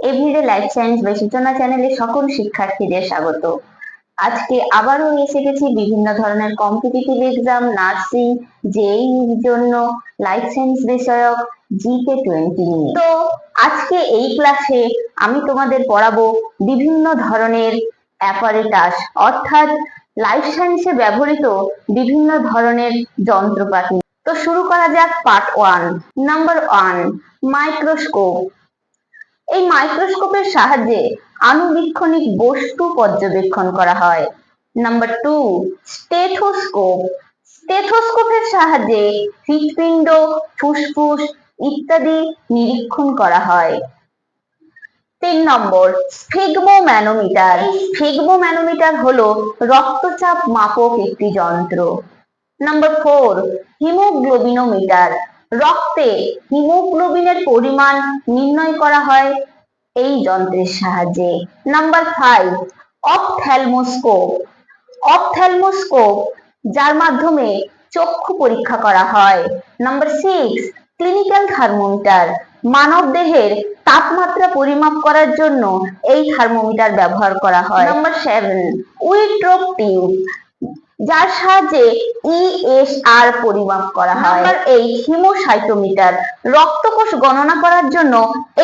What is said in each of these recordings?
Everyday life science বা সূচনা চ্যানেলে সকল শিক্ষার্থীদের স্বাগত। আজকে আবারও এসে গেছি বিভিন্ন ধরনের কম্পিটিটিভ এক্সাম নার্সিং জেই জন্য লাইফ সায়েন্স বিষয়ক জিকে টোয়েন্টি নিয়ে। তো আজকে এই ক্লাসে আমি তোমাদের পড়াবো বিভিন্ন ধরনের অ্যাপারেটাস অর্থাৎ লাইফ সায়েন্সে ব্যবহৃত বিভিন্ন ধরনের যন্ত্রপাতি। তো শুরু করা যাক part one number one microscope এই মাইক্রোস্কোপের সাহায্যে আণুবীক্ষণিক বস্তু পর্যবেক্ষণ করা হয়। নাম্বার টু স্টেথোস্কোপ স্টেথোস্কোপের সাহায্যে হৃৎপিণ্ড, ফুসফুস ইত্যাদি নিরীক্ষণ করা হয়। তিন নম্বর, স্ফিগমোম্যানোমিটার। স্ফিগমোম্যানোমিটার হলো রক্তচাপ মাপক একটি যন্ত্র। Number four haemoglobinometer. রক্তে হিমোগ্লোবিনের পরিমাণ নির্ণয় করা হয় এই যন্ত্রের সাহায্যে। নাম্বার ফাইভ অপথ্যালমোস্কোপ অপথ্যালমোস্কোপ যার মাধ্যমে চক্ষু পরীক্ষা করা হয়। নাম্বার সিক্স ক্লিনিক্যাল থার্মোমিটার মানব দেহের তাপমাত্রা পরিমাপ করার জন্য এই থার্মোমিটার ব্যবহার করা হয়। নাম্বার সেভেন উইট্রোপ টিউব যার সাহায্যে ইএসআর পরিমাপ করা হয়। এইট হিমোসাইটোমিটার রক্তকোষ গণনা করার জন্য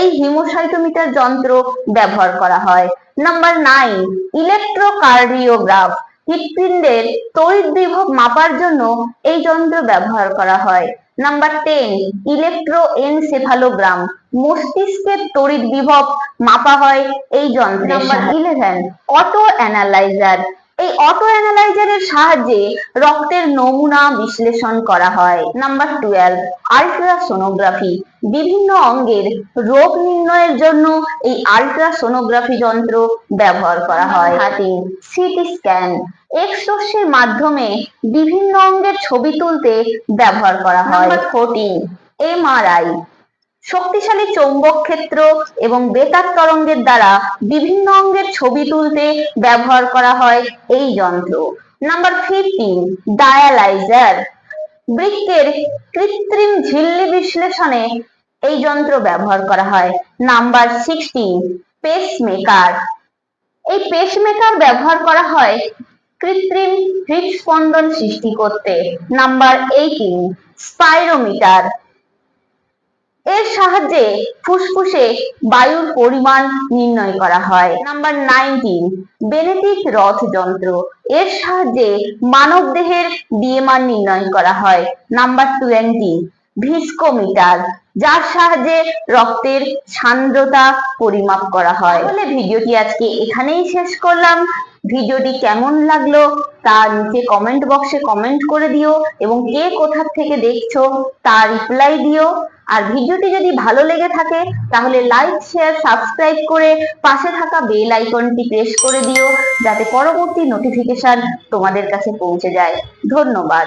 এই হিমোসাইটোমিটার যন্ত্র ব্যবহার করা হয়। Number nine electrocardiograph. হৃৎপিণ্ডের তড়িৎ বিভব মাপার জন্য এই যন্ত্র ব্যবহার করা হয়। Number ten electroencephalogram. মস্তিষ্কের তড়িৎ বিভব মাপা হয় এই যন্ত্রে নাম্বার ইলেভেন অটো অ্যানালাইজার এই অটো অ্যানালাইজারের সাহায্যে রক্তের নমুনা বিশ্লেষণ করা হয়। নাম্বার টুয়েলভ আলট্রাসোনোগ্রাফি বিভিন্ন অঙ্গের রোগ নির্ণয়ের জন্য এই আলট্রাসোনোগ্রাফি যন্ত্র ব্যবহার করা হয়। থার্টিন সিটি স্ক্যান এক্সরশ্মির মাধ্যমে বিভিন্ন অঙ্গের ছবি তুলতে ব্যবহার করা হয়। ফোরটিন এমআরআই শক্তিশালী চৌম্বক ক্ষেত্র এবং বেতার তরঙ্গের দ্বারা বিভিন্ন অঙ্গের ছবি তুলতে ব্যবহার করা হয় এই যন্ত্র। নাম্বার ফিফটিন ডায়ালাইজার বৃক্কের কৃত্রিম ঝিল্লি বিশ্লেষণে এই যন্ত্র ব্যবহার করা হয়। নাম্বার সিক্সটিন পেসমেকার এই পেসমেকার ব্যবহার করা হয় কৃত্রিম হৃদস্পন্দন সৃষ্টি করতে। নাম্বার এইটিন স্পাইরোমিটার এর সাহায্যে ফুসফুসে বায়ুর পরিমাণ নির্ণয় করা হয়। নাম্বার নাইনটিন বেনেটিক রথ যন্ত্র এর সাহায্যে মানব দেহের বিএমআর নির্ণয় করা হয়। নাম্বার টোয়েন্টি ভিস্কোমিটার, যার সাহায্যে রক্তের সান্দ্রতা পরিমাপ করা হয়। তাহলে ভিডিওটি আজকে এখানেই শেষ করলাম। ভিডিওটি কেমন লাগল তা নিচে কমেন্ট বক্সে কমেন্ট করে দিও এবং কে কোথা থেকে দেখছ তা রিপ্লাই দিও। আর ভিডিওটি যদি ভালো লেগে থাকে, তাহলে লাইক শেয়ার সাবস্ক্রাইব করে পাশে থাকা বেল আইকনটি প্রেস করে দিও, যাতে পরবর্তী নোটিফিকেশন তোমাদের কাছে পৌঁছে যায়। ধন্যবাদ।